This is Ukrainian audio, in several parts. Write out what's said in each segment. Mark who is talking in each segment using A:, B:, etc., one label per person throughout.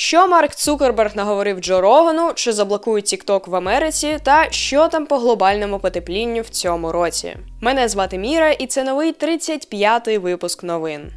A: Що Марк Цукерберг наговорив Джо Рогану, чи заблокують TikTok в Америці, та що там по глобальному потеплінню в цьому році. Мене звати Міра, і це новий 35-й випуск новин.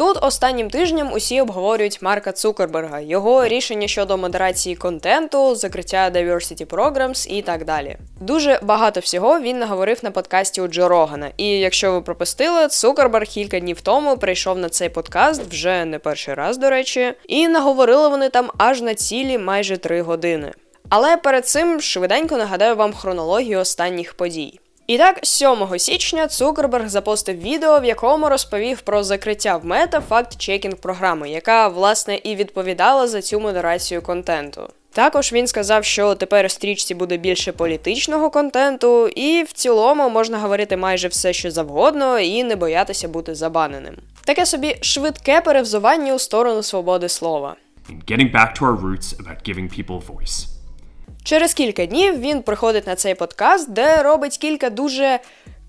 A: Тут останнім тижнем усі обговорюють Марка Цукерберга, його рішення щодо модерації контенту, закриття diversity programs і так далі. Дуже багато всього він наговорив на подкасті у Джо Рогана. І якщо ви пропустили, Цукерберг кілька днів тому прийшов на цей подкаст вже не перший раз, до речі, і наговорили вони там аж на цілі майже три години. Але перед цим швиденько нагадаю вам хронологію останніх подій. І так, 7 січня Цукерберг запостив відео, в якому розповів про закриття в мета факт-чекінг програми, яка власне і відповідала за цю модерацію контенту. Також він сказав, що тепер стрічці буде більше політичного контенту, і в цілому можна говорити майже все, що завгодно, і не боятися бути забаненим. Таке собі швидке перевзування у сторону свободи слова.
B: Getting back to our roots about giving people voice.
A: Через кілька днів він приходить на цей подкаст, де робить кілька дуже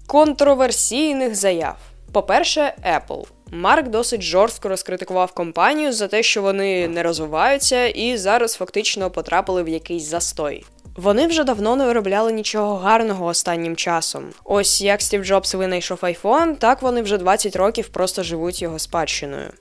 A: контроверсійних заяв. По-перше, Apple. Марк досить жорстко розкритикував компанію за те, що вони не розвиваються і зараз фактично потрапили в якийсь застой. Вони вже давно не виробляли нічого гарного останнім часом. Ось як Стів Джобс винайшов iPhone, так вони вже 20 років просто живуть його спадщиною.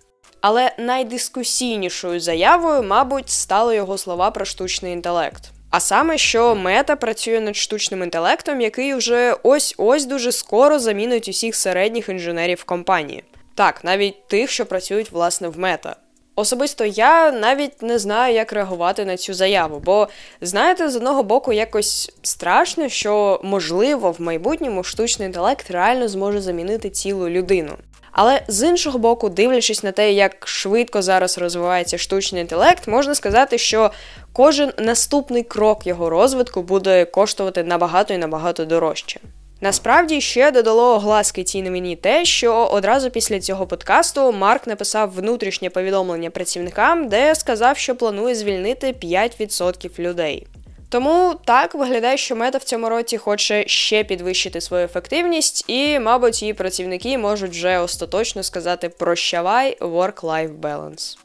A: Але найдискусійнішою заявою, мабуть, стали його слова про штучний інтелект. А саме, що мета працює над штучним інтелектом, який вже ось-ось дуже скоро замінить усіх середніх інженерів компанії. Так, навіть тих, що працюють власне в мета. Особисто я навіть не знаю, як реагувати на цю заяву, бо знаєте, з одного боку, якось страшно, що можливо в майбутньому штучний інтелект реально зможе замінити цілу людину. Але з іншого боку, дивлячись на те, як швидко зараз розвивається штучний інтелект, можна сказати, що кожен наступний крок його розвитку буде коштувати набагато і набагато дорожче. Насправді ще додало огласки цій новині те, що одразу після цього подкасту Марк написав внутрішнє повідомлення працівникам, де сказав, що планує звільнити 5% людей. Тому так виглядає, що мета в цьому році хоче ще підвищити свою ефективність, і, мабуть, її працівники можуть вже остаточно сказати прощавай work-life balance.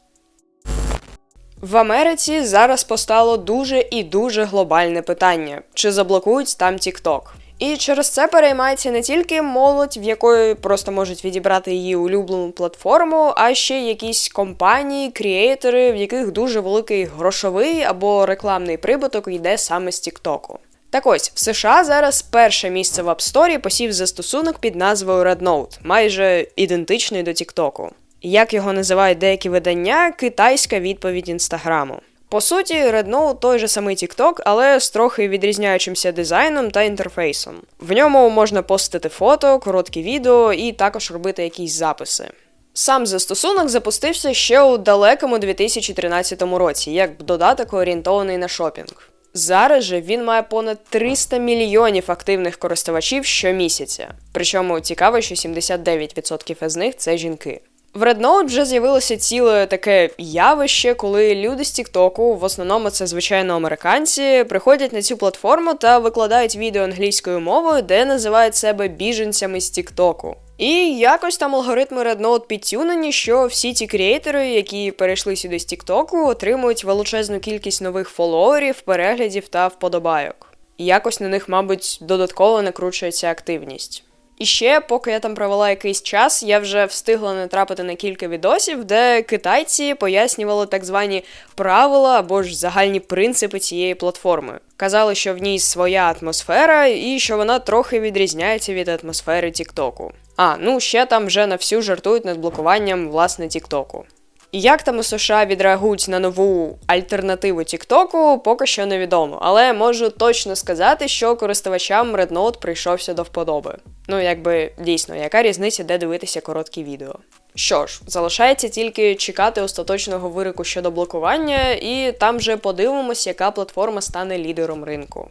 A: В Америці зараз постало дуже і дуже глобальне питання: чи заблокують там TikTok? І через це переймається не тільки молодь, в якої просто можуть відібрати її улюблену платформу, а ще якісь компанії, крієйтори, в яких дуже великий грошовий або рекламний прибуток йде саме з Тіктоку. Так ось в США зараз перше місце в App Store посів застосунок під назвою Rednote, майже ідентичний до Тіктоку. Як його називають деякі видання, китайська відповідь інстаграму. По суті, Rednote той же самий TikTok, але з трохи відрізняючимся дизайном та інтерфейсом. В ньому можна постити фото, короткі відео і також робити якісь записи. Сам застосунок запустився ще у далекому 2013 році, як додаток орієнтований на шопінг. Зараз же він має понад 300 мільйонів активних користувачів щомісяця. Причому цікаво, що 79% з них це жінки. В Rednote вже з'явилося ціле таке явище, коли люди з Тіктоку, в основному це звичайно американці, приходять на цю платформу та викладають відео англійською мовою, де називають себе біженцями з Тіктоку. І якось там алгоритми Rednote підтюнені, що всі ті креатори, які перейшли сюди з Тіктоку, отримують величезну кількість нових фоловерів, переглядів та вподобайок. І якось на них, мабуть, додатково накручується активність. І ще, поки я там провела якийсь час, я вже встигла натрапити на кілька відосів, де китайці пояснювали так звані правила або ж загальні принципи цієї платформи. Казали, що в ній своя атмосфера, і що вона трохи відрізняється від атмосфери Тіктоку. А, ну ще там вже на всю жартують над блокуванням власне Тіктоку. Як там у США відреагують на нову альтернативу Тіктоку, поки що невідомо. Але можу точно сказати, що користувачам Rednote прийшовся до вподоби. Ну, якби дійсно, яка різниця, де дивитися короткі відео. Що ж, залишається тільки чекати остаточного вироку щодо блокування, і там вже подивимось, яка платформа стане лідером ринку.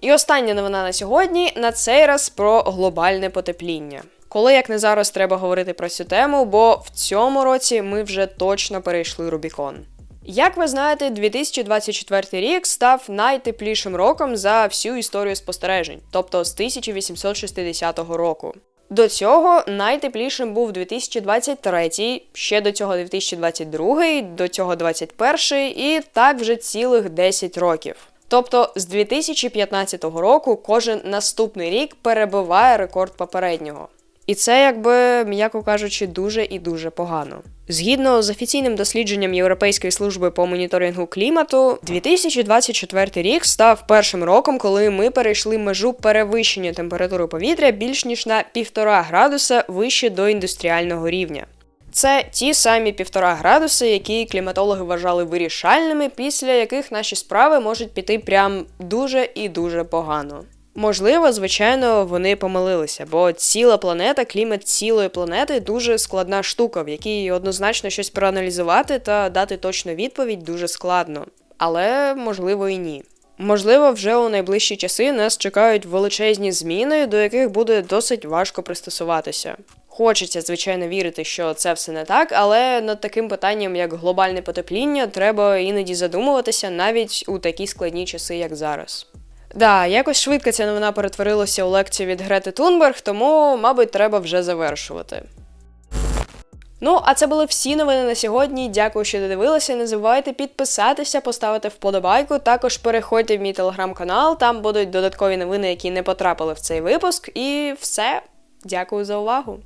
A: І остання новина на сьогодні на цей раз про глобальне потепління. Коли як не зараз треба говорити про цю тему, бо в цьому році ми вже точно перейшли Рубікон. Як ви знаєте, 2024 рік став найтеплішим роком за всю історію спостережень, тобто з 1860 року. До цього найтеплішим був 2023, ще до цього 2022, до цього 2021 і так вже цілих 10 років. Тобто з 2015 року кожен наступний рік перебиває рекорд попереднього. І це, якби, м'яко кажучи, дуже і дуже погано. Згідно з офіційним дослідженням Європейської служби по моніторингу клімату, 2024 рік став першим роком, коли ми перейшли межу перевищення температури повітря більш ніж на півтора градуса вище до індустріального рівня. Це ті самі півтора градуси, які кліматологи вважали вирішальними, після яких наші справи можуть піти прям дуже і дуже погано. Можливо, звичайно, вони помилилися, бо ціла планета, клімат цілої планети дуже складна штука, в якій однозначно щось проаналізувати та дати точну відповідь дуже складно. Але можливо і ні. Можливо, вже у найближчі часи нас чекають величезні зміни, до яких буде досить важко пристосуватися. Хочеться, звичайно, вірити, що це все не так, але над таким питанням, як глобальне потепління, треба іноді задумуватися навіть у такі складні часи, як зараз. Да, якось швидко ця новина перетворилася у лекцію від Грети Тунберг, тому, мабуть, треба вже завершувати. Ну, а це були всі новини на сьогодні. Дякую, що додивилися. Не забувайте підписатися, поставити вподобайку. Також переходьте в мій телеграм-канал, там будуть додаткові новини, які не потрапили в цей випуск. І все. Дякую за увагу.